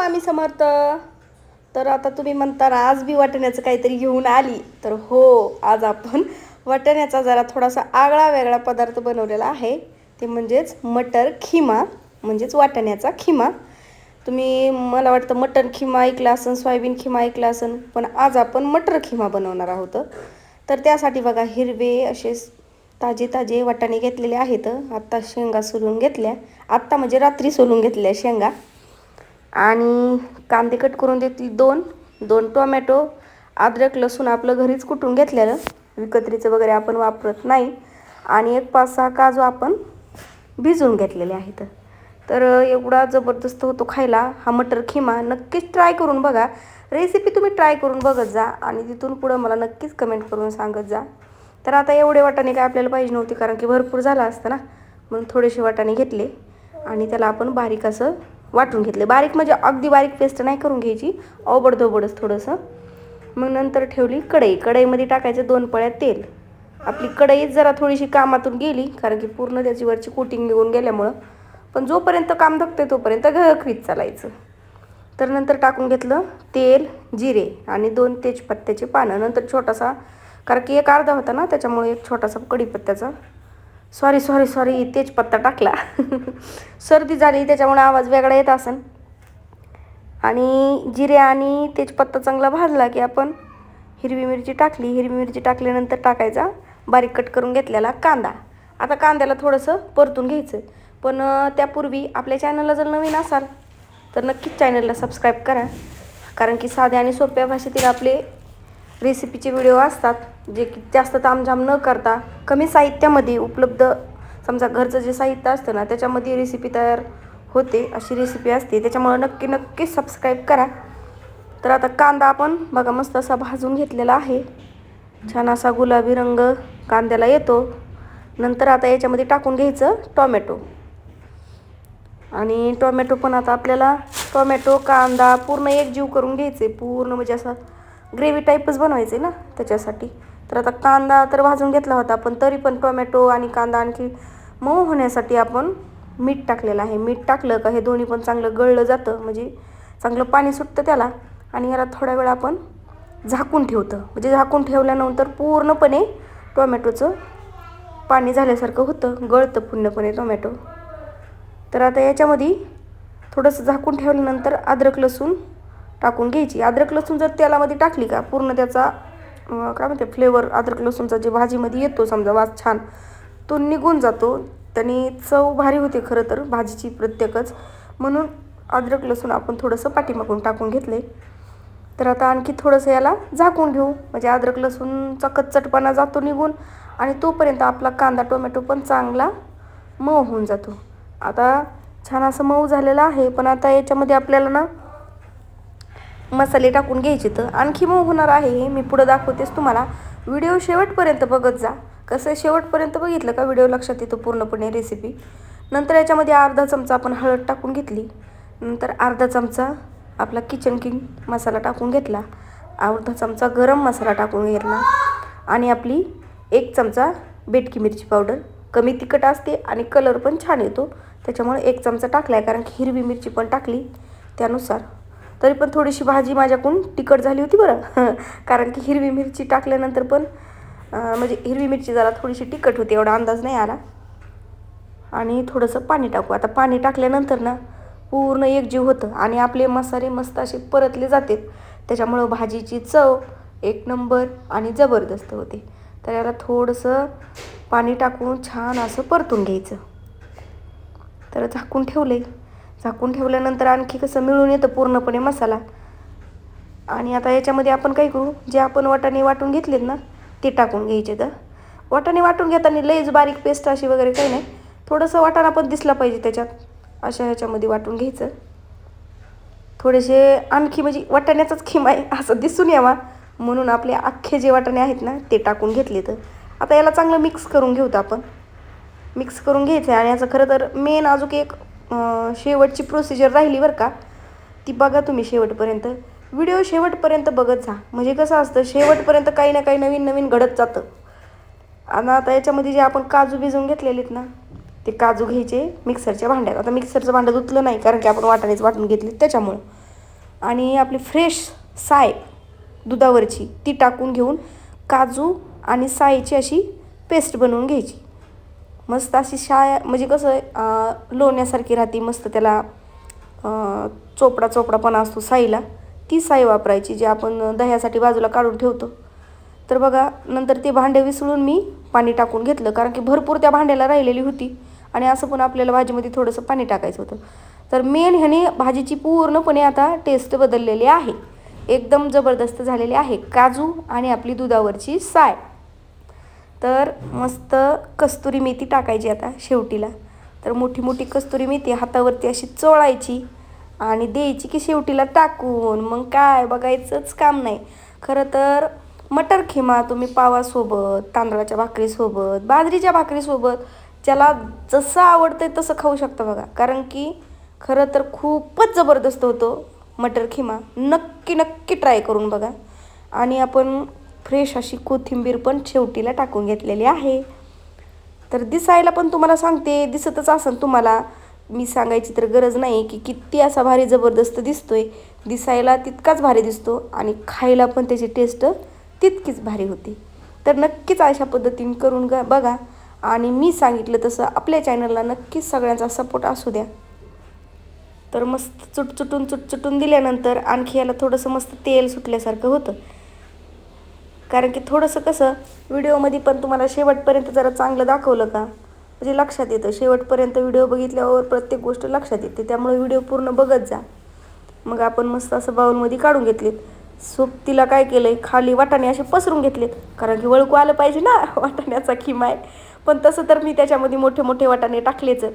स्वामी समर्थ. तर आता तुम्ही म्हणता आज बी वाटण्याचं काहीतरी घेऊन आली. तर हो आज आपण वाटण्याचा जरा थोडासा आगळा वेगळा पदार्थ बनवलेला आहे. ते म्हणजेच मटर खिमा म्हणजेच वाटण्याचा खिमा. तुम्ही मला वाटतं मटन खिमा ऐकला असन सोयाबीन खिमा ऐकला असन पण आज आपण मटर खिमा बनवणार आहोत. तर त्यासाठी बघा हिरवे असे ताजे ताजे वाटाणे घेतलेले आहेत. आत्ता शेंगा सोलून घेतल्या. आत्ता म्हणजे रात्री सोलून घेतल्या शेंगा. आणि कांदे कट करून देतील दोन दोन टोमॅटो अद्रक लसूण आपलं घरीच कुटून घेतलेलं विकत्रीचं वगैरे आपण वापरत नाही. आणि एक पाच सहा काजू आपण भिजवून घेतलेले आहेत. तर एवढा जबरदस्त होतो खायला हा मटर खिमा. नक्कीच ट्राय करून बघा. रेसिपी तुम्ही ट्राय करून बघत जा आणि तिथून पुढं मला नक्कीच कमेंट करून सांगत जा. तर आता एवढे वाटाणे काय आपल्याला पाहिजे नव्हते कारण की भरपूर झाला असतं ना. म्हणून थोडेसे वाटाणे घेतले आणि त्याला आपण बारीक असं वाटून घेतले. बारीक म्हणजे अगदी बारीक पेस्ट नाही करून घ्यायची. अवबडधोबडच थोडंसं. मग नंतर ठेवली कढई. कढईमध्ये टाकायचं दोन पळ्या तेल. आपली कढई जरा थोडीशी कामातून गेली कारण की पूर्ण त्याची वरची कोटिंग निघून गेल्यामुळं. पण जोपर्यंत काम धकते तोपर्यंत घळखरीत चालायचं. तर नंतर टाकून घेतलं तेल जिरे आणि दोन तेजपत्त्याचे पानं. नंतर छोटासा कारण की एक अर्धा होता ना त्याच्यामुळे एक छोटासा कढीपत्त्याचा. सॉरी सॉरी सॉरी तेजपत्ता टाकला. सर्दी झाली त्याच्यामुळे आवाज वेगळा येत असेल आणि जिरे आणि तेजपत्ता चांगला भाजला की आपण हिरवी मिरची टाकली हिरवी मिरची टाकल्यानंतर टाकायचा बारीक कट करून घेतलेला कांदा. आता कांद्याला थोडंसं परतून घ्यायचं पण त्यापूर्वी आपल्या चॅनलला जर नवीन असाल तर नक्कीच चॅनलला सबस्क्राईब करा. कारण की साध्या आणि सोप्या भाषेतील आपले रेसिपीचे व्हिडिओ असतात जे की जास्त तामझाम न करता कमी साहित्यामध्ये उपलब्ध समजा घरचं जे साहित्य असतं ना त्याच्यामध्ये रेसिपी तयार होते अशी रेसिपी असते. त्याच्यामुळं नक्की नक्की सबस्क्राईब करा. तर आता कांदा आपण बघा मस्त असा भाजून घेतलेला आहे. छान असा गुलाबी रंग कांद्याला येतो. नंतर आता याच्यामध्ये टाकून घ्यायचं टॉमॅटो. आणि टोमॅटो पण आता आपल्याला टोमॅटो कांदा पूर्ण एक जीव करून घ्यायचे. पूर्ण म्हणजे असं ग्रेव्ही टाईपच बनवायचे ना त्याच्यासाठी. तर आता कांदा तर भाजून घेतला होता पण तरी पण टोमॅटो आणि कांदा आणखी मऊ होण्यासाठी आपण मीठ टाकलेलं आहे. मीठ टाकलं का हे दोन्ही पण चांगलं गळलं जातं म्हणजे चांगलं पाणी सुटतं त्याला. आणि याला थोडा वेळ आपण झाकून ठेवतं. म्हणजे झाकून ठेवल्यानंतर पूर्णपणे टोमॅटोचं पाणी झाल्यासारखं होतं. गळतं पूर्णपणे टोमॅटो तर आता याच्यामध्ये थोडंसं झाकून ठेवल्यानंतर अद्रक लसूण टाकून घ्यायची. अद्रक लसूण जर तेलामध्ये टाकली का पूर्ण त्याचा काय म्हणते फ्लेवर अद्रक लसूणचा जे भाजीमध्ये येतो समजा वास छान तो निघून जातो त्याने चव भारी होते खरं तर भाजीची प्रत्येकच. म्हणून अद्रक लसूण आपण थोडंसं पाठीमागून टाकून घेतले. तर आता आणखी थोडंसं याला झाकून घेऊ. म्हणजे अद्रक लसूणचा कच्चटपणा जातो निघून आणि तोपर्यंत आपला कांदा टोमॅटो पण चांगला मऊ होऊन जातो. आता छान असं मऊ झालेलं आहे पण आता याच्यामध्ये आपल्याला ना मसाले टाकून घ्यायचे तर आणखी मऊ होणार आहे हे मी पुढं दाखवतेच तुम्हाला. व्हिडिओ शेवटपर्यंत बघत जा. कसं आहे, शेवटपर्यंत बघितलं का व्हिडिओ लक्षात येतो पूर्णपणे रेसिपी नंतर याच्यामध्ये अर्धा चमचा आपण हळद टाकून घेतली. नंतर अर्धा चमचा आपला किचन किंग मसाला टाकून घेतला. अर्धा चमचा गरम मसाला टाकून घेतला. आणि आपली एक चमचा बेटकी मिरची पावडर. कमी तिखट असते आणि कलर पण छान येतो. त्याच्यामुळे एक चमचा टाकला आहे कारण की हिरवी मिरची पण टाकली. त्यानुसार तरी पण थोडीशी भाजी माझ्याकडून तिखट झाली होती बरं. कारण की हिरवी मिरची टाकल्यानंतर पण म्हणजे हिरवी मिरची जरा थोडीशी तिखट होती एवढा अंदाज नाही आला. आणि थोडंसं पाणी टाकू. आता पाणी टाकल्यानंतर ना पूर्ण एकजीव होतं आणि आपले मसाले मस्त असे परतले जातात. त्याच्यामुळं भाजीची चव एक नंबर आणि जबरदस्त होते. तर याला थोडंसं पाणी टाकून छान असं परतून घ्यायचं. तर झाकून ठेवलं आहे झाकून ठेवल्यानंतर आणखी कसं मिळून येतं पूर्णपणे मसाला. आणि आता याच्यामध्ये आपण काय करू? जे आपण वाटाणे वाटून घेतलेत ना ते टाकून घ्यायचे तर. वाटाणे वाटून घेताना लईच बारीक पेस्ट अशी वगैरे काही नाही. थोडंसं वाटाणा पण दिसला पाहिजे त्याच्यात. अशा ह्याच्यामध्ये वाटून घ्यायचं. थोडेसे आणखी म्हणजे वाटाण्याचाच खिम आहे असं दिसून यावा. म्हणून आपले अख्खे जे वाटाणे आहेत ना ते टाकून घेतले तर. आता याला चांगलं मिक्स करून घेऊत आपण. मिक्स करून घ्यायचं आहे आणि याचं खरं तर मेन अजून एक शेवटची प्रोसिजर राहिली बरं का? ती बघा तुम्ही शेवटपर्यंत. व्हिडिओ शेवटपर्यंत बघत जा. म्हणजे कसं असतं शेवटपर्यंत काही ना काही नवीन नवीन घडत जातं. आणि आता याच्यामध्ये जे आपण काजू भिजवून घेतलेले आहेत ना ते काजू घ्यायचे मिक्सरच्या भांड्यात. आता मिक्सरचं भांडं धुतलं नाही कारण की आपण वाटाणेच वाटून घेतले त्याच्यामुळं. आणि आपली फ्रेश साय दुधावरची ती टाकून घेऊन काजू आणि सायची अशी पेस्ट बनवून घ्यायची. मस्त अशी शाय म्हणजे कसं आहे लोण्यासारखी राहते मस्त त्याला चोपडा चोपडापणा असतो साईला. ती साई वापरायची जी आपण दह्यासाठी बाजूला काढून ठेवतो. तर बघा नंतर ते भांडे विसळून मी पाणी टाकून घेतलं कारण की भरपूर त्या भांड्याला राहिलेली होती आणि असं पण आपल्याला भाजीमध्ये थोडंसं पाणी टाकायचं होतं. तर मेन ह्याने भाजीची पूर्णपणे आता टेस्ट बदललेली आहे. एकदम जबरदस्त झालेली आहे. काजू आणि आपली दुधावरची साय. तर मस्त कस्तुरी मेथी टाकायची आता शेवटीला. तर मोठी मोठी कस्तुरी मेथी हातावरती अशी चोळायची आणि द्यायची की शेवटीला टाकून. मग काय? बघायचंच काम नाही. खरं तर मटर खिमा तुम्ही पावासोबत तांदळाच्या भाकरीसोबत बाजरीच्या भाकरीसोबत ज्याला जसं आवडतं तसं खाऊ शकता बघा. कारण की खरं तर खूपच जबरदस्त होतो मटर खिमा. नक्की नक्की ट्राय करून बघा. आणि आपण फ्रेश अशी कोथिंबीर पण शेवटीला टाकून घेतलेली आहे. तर दिसायला पण तुम्हाला सांगते दिसतच असेल तुम्हाला. मी सांगायची तर गरज नाही की किती असा भारी जबरदस्त दिसतोय. दिसायला तितकाच भारी दिसतो आणि खायला पण त्याची टेस्ट तितकीच भारी होती. तर नक्कीच अशा पद्धतीने करून ग बघा. आणि मी सांगितलं तसं आपल्या चॅनलला नक्कीच सगळ्यांचा सपोर्ट असू द्या. तर मस्त चुटचुटून चुटचुटून दिल्यानंतर आणखी याला थोडंसं मस्त तेल सुटल्यासारखं होतं. कारण की थोडंसं कसं व्हिडिओमध्ये पण तुम्हाला शेवटपर्यंत जरा चांगलं दाखवलं का? म्हणजे लक्षात येतं. शेवटपर्यंत व्हिडिओ बघितल्यावर प्रत्येक गोष्ट लक्षात येते. त्यामुळे व्हिडिओ पूर्ण बघत जा. मग आपण मस्त असं बाउलमध्ये काढून घेतलेत. सूप तिला काय केलं आहे खाली वाटाणे असे पसरून घेतलेत. कारण की वळकू आलं पाहिजे ना वाटाण्याचा खिमा आहे. पण तसं तर मी त्याच्यामध्ये मोठे मोठे वाटाणे टाकलेच आहेत.